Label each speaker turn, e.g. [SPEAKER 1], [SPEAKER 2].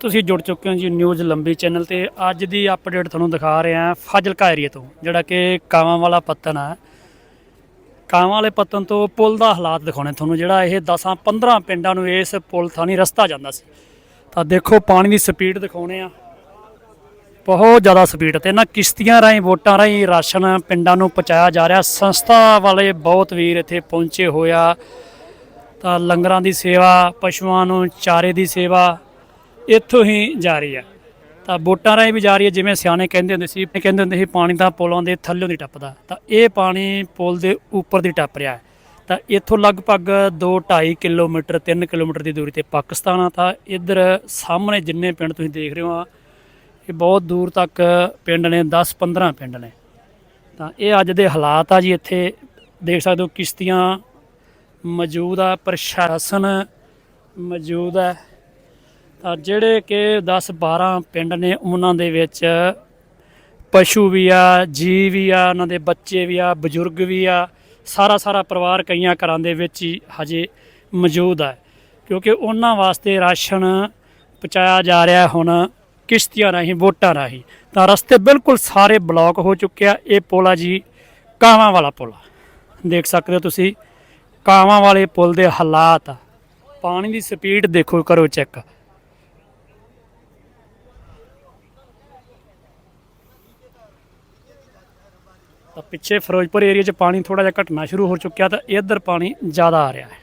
[SPEAKER 1] ਤੁਸੀਂ ਜੁੜ ਚੁੱਕੇ ਹੋ ਜੀ ਨਿਊਜ਼ ਲੰਬੀ ਚੈਨਲ ਤੇ। ਅੱਜ ਦੀ ਅਪਡੇਟ ਤੁਹਾਨੂੰ ਦਿਖਾ ਰਹੇ ਹਾਂ ਫਾਜ਼ਿਲਕਾ ਏਰੀਆ ਤੋਂ, ਜਿਹੜਾ ਕਿ ਕਾਵਾਂ ਵਾਲਾ ਪੱਤਨ ਹੈ ਕਾਵਾਂ ਵਾਲੇ ਪੱਤਨ ਤੋਂ ਪੁਲ ਦਾ ਹਾਲਾਤ ਦਿਖਾਉਣੇ ਤੁਹਾਨੂੰ, ਜਿਹੜਾ ਇਹ 10 15 ਪਿੰਡਾਂ ਨੂੰ ਇਸ ਪੁਲ ਥਾਣੀ ਰਸਤਾ ਜਾਂਦਾ ਸੀ। ਤਾਂ ਦੇਖੋ, ਪਾਣੀ ਦੀ ਸਪੀਡ ਦਿਖਾਉਣੇ ਆ। ਬਹੁਤ ਜ਼ਿਆਦਾ ਸਪੀਡ ਤੇ ਨਾ ਕਿਸ਼ਤੀਆਂ ਰਾਹੀਂ, ਵੋਟਾਂ ਰਾਹੀਂ ਰਾਸ਼ਨ ਪਿੰਡਾਂ ਨੂੰ ਪਹੁੰਚਾਇਆ ਜਾ ਰਿਹਾ। ਸੰਸਥਾ ਵਾਲੇ ਬਹੁਤ ਵੀਰ ਇੱਥੇ ਪਹੁੰਚੇ ਹੋਇਆ ਤਾਂ ਲੰਗਰਾਂ ਦੀ ਸੇਵਾ, ਪਸ਼ੂਆਂ ਨੂੰ ਚਾਰੇ ਦੀ ਸੇਵਾ ਇੱਥੋਂ ਹੀ ਜਾ ਰਹੀ ਹੈ। ਤਾਂ ਵੋਟਾਂ ਰਾਹੀਂ ਵੀ ਜਾ ਰਹੀ ਹੈ, ਜਿਵੇਂ ਸਿਆਣੇ ਕਹਿੰਦੇ ਹੁੰਦੇ ਸੀ ਕਹਿੰਦੇ ਹੁੰਦੇ ਸੀ, ਪਾਣੀ ਤਾਂ ਪੁਲਾਂ ਦੇ ਥੱਲਿਓਂ ਦੀ ਟੱਪਦਾ। ਤਾਂ ਇਹ ਪਾਣੀ ਪੁਲ ਦੇ ਉੱਪਰ ਦੀ ਟੱਪ ਰਿਹਾ ਹੈ। ਤਾਂ ਇੱਥੋਂ ਲਗਭਗ 2.5 ਕਿਲੋਮੀਟਰ 3 ਕਿਲੋਮੀਟਰ ਦੀ ਦੂਰੀ ਤੇ ਪਾਕਿਸਤਾਨ ਆ। ਤਾਂ ਇੱਧਰ ਸਾਹਮਣੇ ਜਿੰਨੇ ਪਿੰਡ ਤੁਸੀਂ ਦੇਖ ਰਹੇ ਹੋ ਆ, ਇਹ ਬਹੁਤ ਦੂਰ ਤੱਕ ਪਿੰਡ ਨੇ 10-15 ਪਿੰਡ ਨੇ। ਤਾਂ ਇਹ ਅੱਜ ਦੇ ਹਾਲਾਤ ਆ ਜੀ ਇੱਥੇ, ਦੇਖ ਸਕਦੇ ਹੋ ਕਿਸ਼ਤੀਆਂ ਮੌਜੂਦ ਆ, ਪ੍ਰਸ਼ਾਸਨ ਮੌਜੂਦ ਹੈ ਤਾਂ ਜਿਹੜੇ ਕਿ 10 12 ਪਿੰਡ ਨੇ ਉਹਨਾਂ ਦੇ ਵਿੱਚ ਪਸ਼ੂ ਵੀ ਆ ਜੀ ਵੀ ਆ, ਉਹਨਾਂ ਦੇ ਬੱਚੇ ਵੀ ਆ, ਬਜ਼ੁਰਗ ਵੀ ਆ, ਸਾਰਾ ਸਾਰਾ ਪਰਿਵਾਰ ਕਈਆਂ ਘਰਾਂ ਦੇ ਵਿੱਚ ਹੀ ਹਜੇ ਮੌਜੂਦ ਹੈ ਕਿਉਂਕਿ ਉਹਨਾਂ ਵਾਸਤੇ ਰਾਸ਼ਨ ਪਹੁੰਚਾਇਆ ਜਾ ਰਿਹਾ ਹੁਣ ਕਿਸ਼ਤੀਆਂ ਰਾਹੀਂ, ਵੋਟਾਂ ਰਾਹੀਂ। ਤਾਂ ਰਸਤੇ ਬਿਲਕੁਲ ਸਾਰੇ ਬਲੌਕ ਹੋ ਚੁੱਕੇ ਆ। ਇਹ ਪੁਲ ਆ ਜੀ, ਕਾਵਾਂ ਵਾਲਾ ਪੁਲ। ਦੇਖ ਸਕਦੇ ਹੋ ਤੁਸੀਂ, ਕਾਵਾਂ ਵਾਲੇ ਪੁਲ ਦੇ ਹਾਲਾਤ ਪਾਣੀ ਦੀ ਸਪੀਡ ਦੇਖੋ, ਕਰੋ ਚੈੱਕ। ਤਾਂ ਪਿੱਛੇ ਫਿਰੋਜ਼ਪੁਰ ਏਰੀਆ 'ਚ ਪਾਣੀ ਥੋੜਾ ਜਿਹਾ ਘਟਣਾ ਸ਼ੁਰੂ ਹੋ ਚੁੱਕਿਆ ਤਾਂ ਇੱਧਰ ਪਾਣੀ ਜ਼ਿਆਦਾ ਆ ਰਿਹਾ ਹੈ।